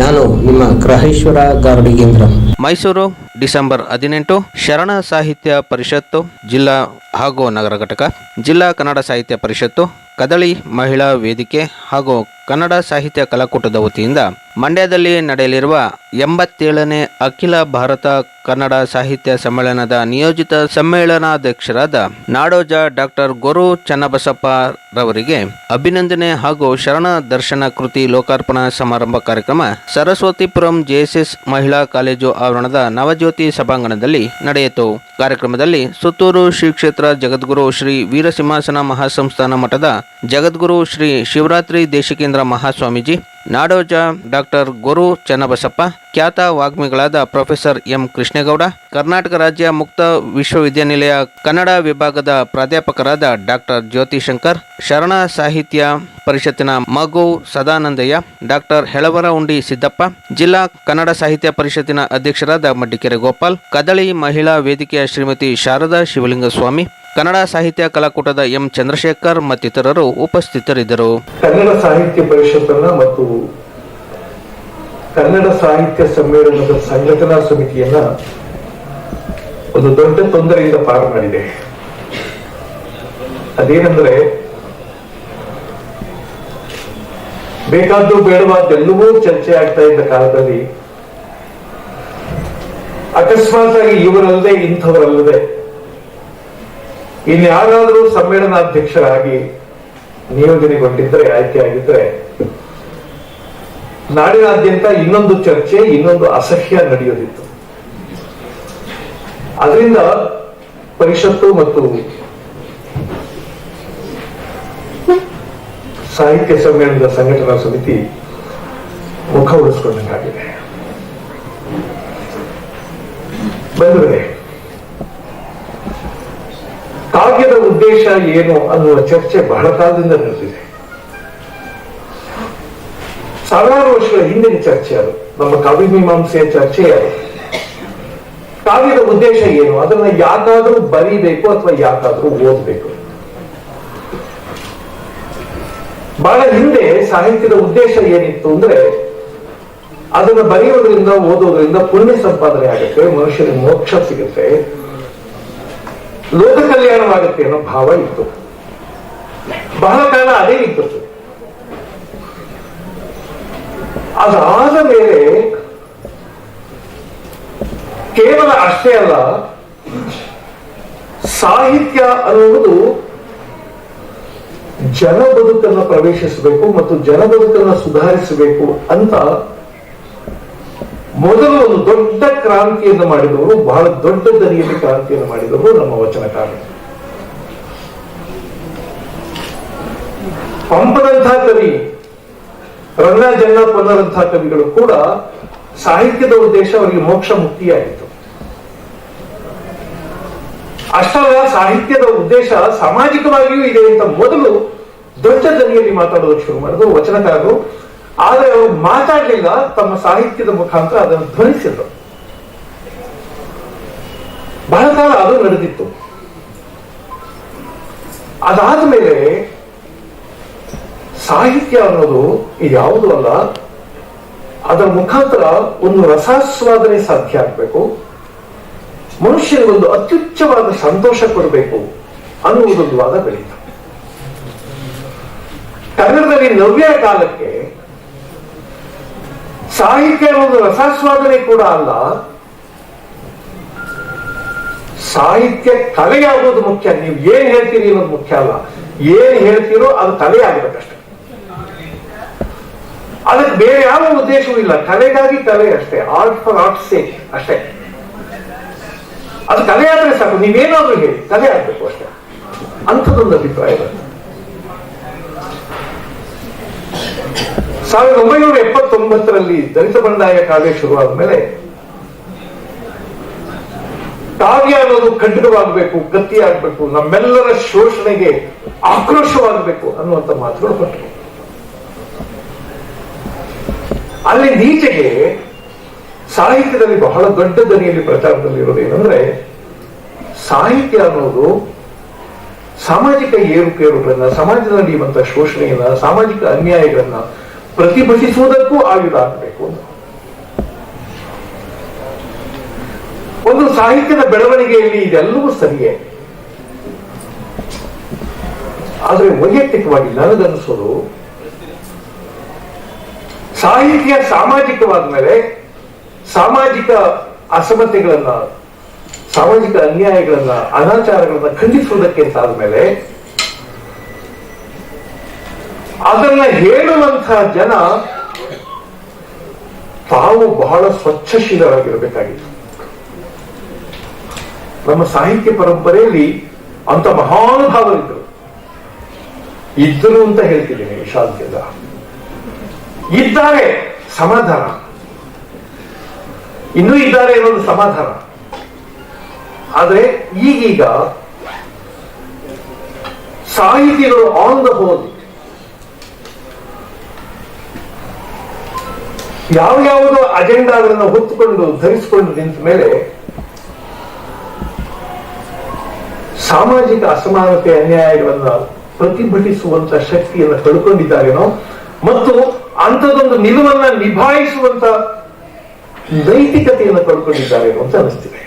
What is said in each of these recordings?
ನಾನು ನಿಮ್ಮ ಗ್ರಹೇಶ್ವರ ಗಾರ್ಡಿಗೇಂದ್ರ ಮೈಸೂರು, ಡಿಸೆಂಬರ್ ಹದಿನೆಂಟು, ಶರಣ ಸಾಹಿತ್ಯ ಪರಿಷತ್ತು, ಜಿಲ್ಲಾ ಹಾಗೂ ನಗರ ಘಟಕ, ಜಿಲ್ಲಾ ಕನ್ನಡ ಸಾಹಿತ್ಯ ಪರಿಷತ್ತು, ಕದಳಿ ಮಹಿಳಾ ವೇದಿಕೆ ಹಾಗೂ ಕನ್ನಡ ಸಾಹಿತ್ಯ ಕಲಾಕೂಟದ ವತಿಯಿಂದ ಮಂಡ್ಯದಲ್ಲಿ ನಡೆಯಲಿರುವ ಎಂಬತ್ತೇಳನೇ ಅಖಿಲ ಭಾರತ ಕನ್ನಡ ಸಾಹಿತ್ಯ ಸಮ್ಮೇಳನದ ನಿಯೋಜಿತ ಸಮ್ಮೇಳನಾಧ್ಯಕ್ಷರಾದ ನಾಡೋಜ ಡಾಕ್ಟರ್ ಗೊರು ಚನ್ನಬಸಪ್ಪ ರವರಿಗೆ ಅಭಿನಂದನೆ ಹಾಗೂ ಶರಣ ದರ್ಶನ ಕೃತಿ ಲೋಕಾರ್ಪಣಾ ಸಮಾರಂಭ ಕಾರ್ಯಕ್ರಮ ಸರಸ್ವತಿಪುರಂ ಜೆಎಸ್ಎಸ್ ಮಹಿಳಾ ಕಾಲೇಜು ಆವರಣದ ನವಜ್ಯೋತಿ ಸಭಾಂಗಣದಲ್ಲಿ ನಡೆಯಿತು. ಕಾರ್ಯಕ್ರಮದಲ್ಲಿ ಸುತ್ತೂರು ಶ್ರೀ ಕ್ಷೇತ್ರ ಜಗದ್ಗುರು ಶ್ರೀ ವೀರಸಿಂಹಾಸನ ಮಹಾಸಂಸ್ಥಾನ ಮಠದ ಜಗದ್ಗುರು ಶ್ರೀ ಶಿವರಾತ್ರಿ ದೇಶಿಕೇಂದ್ರ ಮಹಾಸ್ವಾಮೀಜಿ, ನಾಡೋಜ ಡಾಕ್ಟರ್ ಗುರು ಚನ್ನಬಸಪ್ಪ, ಖ್ಯಾತ ವಾಗ್ಮಿಗಳಾದ ಪ್ರೊಫೆಸರ್ ಎಂ ಕೃಷ್ಣೇಗೌಡ, ಕರ್ನಾಟಕ ರಾಜ್ಯ ಮುಕ್ತ ವಿಶ್ವವಿದ್ಯಾನಿಲಯ ಕನ್ನಡ ವಿಭಾಗದ ಪ್ರಾಧ್ಯಾಪಕರಾದ ಡಾಕ್ಟರ್ ಜ್ಯೋತಿ ಶಂಕರ್ ಶರಣ ಸಾಹಿತ್ಯ ಪರಿಷತ್ತಿನ ಮಗು ಸದಾನಂದಯ್ಯ, ಡಾಕ್ಟರ್ ಹೆಳವರ ಉಂಡಿ ಸಿದ್ದಪ್ಪ, ಜಿಲ್ಲಾ ಕನ್ನಡ ಸಾಹಿತ್ಯ ಪರಿಷತ್ತಿನ ಅಧ್ಯಕ್ಷರಾದ ಮಡ್ಡಿಕೆರೆ ಗೋಪಾಲ್, ಕದಳಿ ಮಹಿಳಾ ವೇದಿಕೆಯ ಶ್ರೀಮತಿ ಶಾರದಾ ಶಿವಲಿಂಗ ಸ್ವಾಮಿ ಕನ್ನಡ ಸಾಹಿತ್ಯ ಕಲಾಕೂಟದ ಎಂ. ಚಂದ್ರಶೇಖರ್ ಮತ್ತಿತರರು ಉಪಸ್ಥಿತರಿದ್ದರು. ಕನ್ನಡ ಸಾಹಿತ್ಯ ಪರಿಷತ್ತನ್ನ ಮತ್ತು ಕನ್ನಡ ಸಾಹಿತ್ಯ ಸಮ್ಮೇಳನದ ಸಂಘಟನಾ ಸಮಿತಿಯನ್ನ ಒಂದು ದೊಡ್ಡ ತೊಂದರೆಯಿಂದ ಪಾರು ಮಾಡಿದೆ. ಅದೇನೆಂದ್ರೆ, ಬೇಕಾದ್ದು ಬೇಡವಾದ್ದೆಲ್ಲವೂ ಚರ್ಚೆ ಆಗ್ತಾ ಇದ್ದ ಕಾಲದಲ್ಲಿ ಅಕಸ್ಮಾತ್ ಆಗಿ ಇವರಲ್ಲದೆ ಇಂಥವರಲ್ಲದೆ ಇನ್ಯಾರಾದರೂ ಸಮ್ಮೇಳನಾಧ್ಯಕ್ಷರಾಗಿ ಆಯ್ಕೆ ಆಗಿದ್ರೆ ನಾಡಿನಾದ್ಯಂತ ಇನ್ನೊಂದು ಚರ್ಚೆ, ಇನ್ನೊಂದು ಅಸಹ್ಯ ನಡೆಯೋದಿತ್ತು ಅದರಿಂದ ಪರಿಷತ್ತು ಮತ್ತು ಸಾಹಿತ್ಯ ಸಮ್ಮೇಳನದ ಸಂಘಟನಾ ಸಮಿತಿ ಮುಖ ಉಳಿಸ್ಕೊಂಡಂಗಾಗಿದೆ ಬಂದ್ರೆ ಕಾವ್ಯದ ಉದ್ದೇಶ ಏನು ಅನ್ನುವ ಚರ್ಚೆ ಬಹಳ ಕಾಲದಿಂದ ನಡೆದಿದೆ. ಸಾವಿರಾರು ವರ್ಷಗಳ ಹಿಂದಿನ ಚರ್ಚೆ ಅದು. ನಮ್ಮ ಕವಿ ಮೀಮಾಂಸೆಯ ಚರ್ಚೆ ಅದು. ಕಾವ್ಯದ ಉದ್ದೇಶ ಏನು? ಅದನ್ನ ಯಾಕಾದ್ರೂ ಬರೀಬೇಕು ಅಥವಾ ಯಾಕಾದ್ರೂ ಓದಬೇಕು. ಬಹಳ ಹಿಂದೆ ಸಾಹಿತ್ಯದ ಉದ್ದೇಶ ಏನಿತ್ತು ಅಂದ್ರೆ ಅದನ್ನ ಬರೆಯೋದ್ರಿಂದ, ಓದೋದ್ರಿಂದ ಪುಣ್ಯ ಸಂಪಾದನೆ ಆಗುತ್ತೆ ಮನುಷ್ಯನಿಗೆ ಮೋಕ್ಷ ಸಿಗುತ್ತೆ. ಲೋಕ ಕಲ್ಯಾಣವಾಗುತ್ತೆ ಅನ್ನೋ ಭಾವ ಇತ್ತು. ಬಹಳ ಕಾಲ ಅದೇ ಇತ್ತು. ಅದಾದ ಮೇಲೆ ಕೇವಲ ಅಷ್ಟೇ ಅಲ್ಲ, ಸಾಹಿತ್ಯ ಅನ್ನುವುದು ಜನ ಬದುಕನ್ನು ಪ್ರವೇಶಿಸಬೇಕು ಮತ್ತು ಜನ ಬದುಕನ್ನು ಸುಧಾರಿಸಬೇಕು ಅಂತ ಮೊದಲು ಒಂದು ದೊಡ್ಡ ಕ್ರಾಂತಿಯನ್ನು ಮಾಡಿದವರು, ಬಹಳ ದೊಡ್ಡ ದನಿಯಲ್ಲಿ ಕ್ರಾಂತಿಯನ್ನು ಮಾಡಿದವರು ನಮ್ಮ ವಚನಕಾರರು. ಪಂಪನಂತಹ ಕವಿ ರಂಗ ಜನ್ನ ಪೊನ್ನರಂತಹ ಕವಿಗಳು ಕೂಡ ಸಾಹಿತ್ಯದ ಉದ್ದೇಶ ಅವರಿಗೆ ಮೋಕ್ಷ ಮುಕ್ತಿಯಾಯಿತು ಅಷ್ಟಲ್ಲ ಸಾಹಿತ್ಯದ ಉದ್ದೇಶ ಸಾಮಾಜಿಕವಾಗಿಯೂ ಇದೆ ಅಂತ ಮೊದಲು ದೊಡ್ಡ ದನಿಯಲ್ಲಿ ಮಾತಾಡೋದಕ್ಕೆ ಶುರು ಮಾಡಿದ್ರು. ವಚನಕಾರರು ಆದ್ರೆ ಅವರು ಮಾತಾಡಲಿಲ್ಲ, ತಮ್ಮ ಸಾಹಿತ್ಯದ ಮುಖಾಂತರ ಅದನ್ನು ಧ್ವನಿಸಿದ್ರು. ಬಹಳ ಕಾಲ ಅದು ನಡೆದಿತ್ತು. ಅದಾದ ಮೇಲೆ ಸಾಹಿತ್ಯ ಅನ್ನೋದು ಇದ್ಯಾವುದೂ ಅಲ್ಲ, ಅದರ ಮುಖಾಂತರ ಒಂದು ರಸಾಸ್ವಾದನೆ ಸಾಧ್ಯ ಆಗ್ಬೇಕು. ಮನುಷ್ಯನಿಗೊಂದು ಅತ್ಯುಚ್ಚವಾದ ಸಂತೋಷ ಕೊಡಬೇಕು ಅನ್ನುವುದೊಂದು ವಾದ ಬೆಳೀತು. ಕನ್ನಡದಲ್ಲಿ ನವ್ಯ ಕಾಲಕ್ಕೆ ಸಾಹಿತ್ಯ ಅನ್ನೋದು ರಸಾಸ್ವಾದನೆ ಕೂಡ ಅಲ್ಲ. ಸಾಹಿತ್ಯ ಕಲೆಯಾಗೋದು ಮುಖ್ಯ. ನೀವು ಏನ್ ಹೇಳ್ತೀರಿ ಅನ್ನೋದು ಮುಖ್ಯ ಅಲ್ಲ. ಏನ್ ಹೇಳ್ತೀರೋ ಅದು ಕಲೆ ಆಗಬೇಕಷ್ಟೆ ಅದಕ್ಕೆ ಬೇರೆ ಯಾವ ಉದ್ದೇಶವೂ ಇಲ್ಲ. ಕಲೆಗಾಗಿ ಕಲೆ ಅಷ್ಟೇ. ಆರ್ಟ್ ಫಾರ್ ಆರ್ಟ್ ಸೇಕ್ ಅಷ್ಟೇ. ಅದು ಕಲೆ ಆದ್ರೆ ಸಾಕು. ನೀವೇನಾದ್ರೂ ಹೇಳಿ. ಕಲೆ ಆಗ್ಬೇಕು ಅಷ್ಟೇ. ಅಂಥದ್ದೊಂದು ಅಭಿಪ್ರಾಯ ಬಂತು ಸಾವಿರದ ಒಂಬೈನೂರ ಎಪ್ಪತ್ತೊಂಬತ್ತರಲ್ಲಿ ದಲಿತ ಬಂಡಾಯ ಕಾವ್ಯ ಶುರುವಾದ ಮೇಲೆ ಕಾವ್ಯ ಅನ್ನೋದು ಖಂಡಿತವಾಗಬೇಕು ಗತಿ ಆಗ್ಬೇಕು ನಮ್ಮೆಲ್ಲರ ಶೋಷಣೆಗೆ ಆಕ್ರೋಶವಾಗಬೇಕು ಅನ್ನುವಂಥ ಮಾತುಗಳು ಕೊಟ್ಟರು ಅಲ್ಲಿ ನೀಚೆಗೆ ಸಾಹಿತ್ಯದಲ್ಲಿ ಬಹಳ ದೊಡ್ಡ ದನಿಯಲ್ಲಿ ಪ್ರಚಾರದಲ್ಲಿ ಇರೋದು ಏನಂದ್ರೆ, ಸಾಹಿತ್ಯ ಅನ್ನೋದು ಸಾಮಾಜಿಕ ಏರುಪೇರುಗಳನ್ನ, ಸಮಾಜದಲ್ಲಿ ನಡೆಯುವಂತಹ ಶೋಷಣೆಯನ್ನ ಸಾಮಾಜಿಕ ಅನ್ಯಾಯಗಳನ್ನ ಪ್ರತಿಭಟಿಸುವುದಕ್ಕೂ ಆಯುಧ ಆಗಬೇಕು ಒಂದು ಸಾಹಿತ್ಯದ ಬೆಳವಣಿಗೆಯಲ್ಲಿ ಇದೆಲ್ಲವೂ ಸರಿಯೇ. ಆದರೆ ವೈಯಕ್ತಿಕವಾಗಿ ನನಗನ್ನಿಸೋದು, ಸಾಹಿತ್ಯ ಸಾಮಾಜಿಕವಾದ ಮೇಲೆ ಸಾಮಾಜಿಕ ಅಸಮತೆಗಳನ್ನ, ಸಾಮಾಜಿಕ ಅನ್ಯಾಯಗಳನ್ನ, ಅನಾಚಾರಗಳನ್ನ ಖಂಡಿಸುವುದಕ್ಕೆ ಅಂತ ಆದ್ಮೇಲೆ ಅದನ್ನ ಹೇಳುವಂತಹ ಜನ ತಾವು ಬಹಳ ಸ್ವಚ್ಛಶೀಲರಾಗಿರಬೇಕಾಗಿತ್ತು. ನಮ್ಮ ಸಾಹಿತ್ಯ ಪರಂಪರೆಯಲ್ಲಿ ಅಂತ ಮಹಾನುಭಾವರಿದ್ದರು. ಇದ್ದರು ಅಂತ ಹೇಳ್ತಿದ್ದೀನಿ ವಿಷಾದದಿಂದ ಇದ್ದಾರೆ ಸಮಾಧಾನ. ಇನ್ನೂ ಇದ್ದಾರೆ ಅನ್ನೋದು ಸಮಾಧಾನ. ಆದರೆ ಈಗೀಗ ಸಾಹಿತಿಗಳು ಆನ್ ದ ಹೋಲ್ ಯಾವ ಯಾವುದೋ ಅಜೆಂಡಾಗಳನ್ನು ಹೊತ್ತುಕೊಂಡು ಧರಿಸಿಕೊಂಡು ನಿಂತ ಮೇಲೆ ಸಾಮಾಜಿಕ ಅಸಮಾನತೆ ಅನ್ಯಾಯಗಳನ್ನ ಪ್ರತಿಭಟಿಸುವಂತ ಶಕ್ತಿಯನ್ನು ಕಳ್ಕೊಂಡಿದ್ದಾರೇನೋ ಮತ್ತು ಅಂಥದ್ದೊಂದು ನಿಲುವನ್ನ ನಿಭಾಯಿಸುವಂತ ನೈತಿಕತೆಯನ್ನು ಕಳ್ಕೊಂಡಿದ್ದಾರೇನೋ ಅಂತ ಅನಿಸ್ತಿದೆ.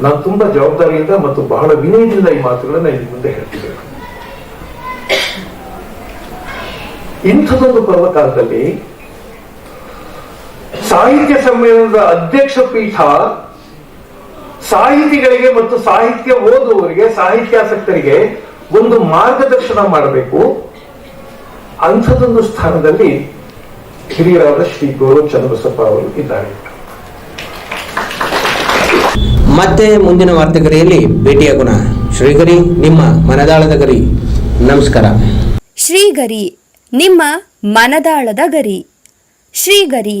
ನಾನು ತುಂಬಾ ಜವಾಬ್ದಾರಿಯಿಂದ ಮತ್ತು ಬಹಳ ವಿನಯದಿಂದ ಈ ಮಾತುಗಳನ್ನ ಇಲ್ಲಿ ಮುಂದೆ ಹೇಳ್ತಿದ್ದೇನೆ. ಇಂಥದೊಂದು ಪರ್ವಕಾಲದಲ್ಲಿ ಸಾಹಿತ್ಯ ಸಮ್ಮೇಳನದ ಅಧ್ಯಕ್ಷ ಪೀಠ ಸಾಹಿತಿಗಳಿಗೆ ಮತ್ತು ಸಾಹಿತ್ಯ ಓದುವವರಿಗೆ ಸಾಹಿತ್ಯಾಸಕ್ತರಿಗೆ ಒಂದು ಮಾರ್ಗದರ್ಶನ ಮಾಡಬೇಕು. ಅಂಥದೊಂದು ಸ್ಥಾನದಲ್ಲಿ ಹಿರಿಯರಾದ ಶ್ರೀ ಗೌರವ್ ಚಂದ್ರಸಪ್ಪ ಅವರು ಇದ್ದಾರೆ. ಮತ್ತೆ ಮುಂದಿನ ವಾರ್ತೆಗರಿಯಲ್ಲಿ ಭೇಟಿಯಾಗೋಣ. ಶ್ರೀಗರಿ ನಿಮ್ಮ ಮನದಾಳದ ಗರಿ. ನಮಸ್ಕಾರ. ಶ್ರೀಗರಿ ನಿಮ್ಮ ಮನದಾಳದ ಗರಿ. ಶ್ರೀಗರಿ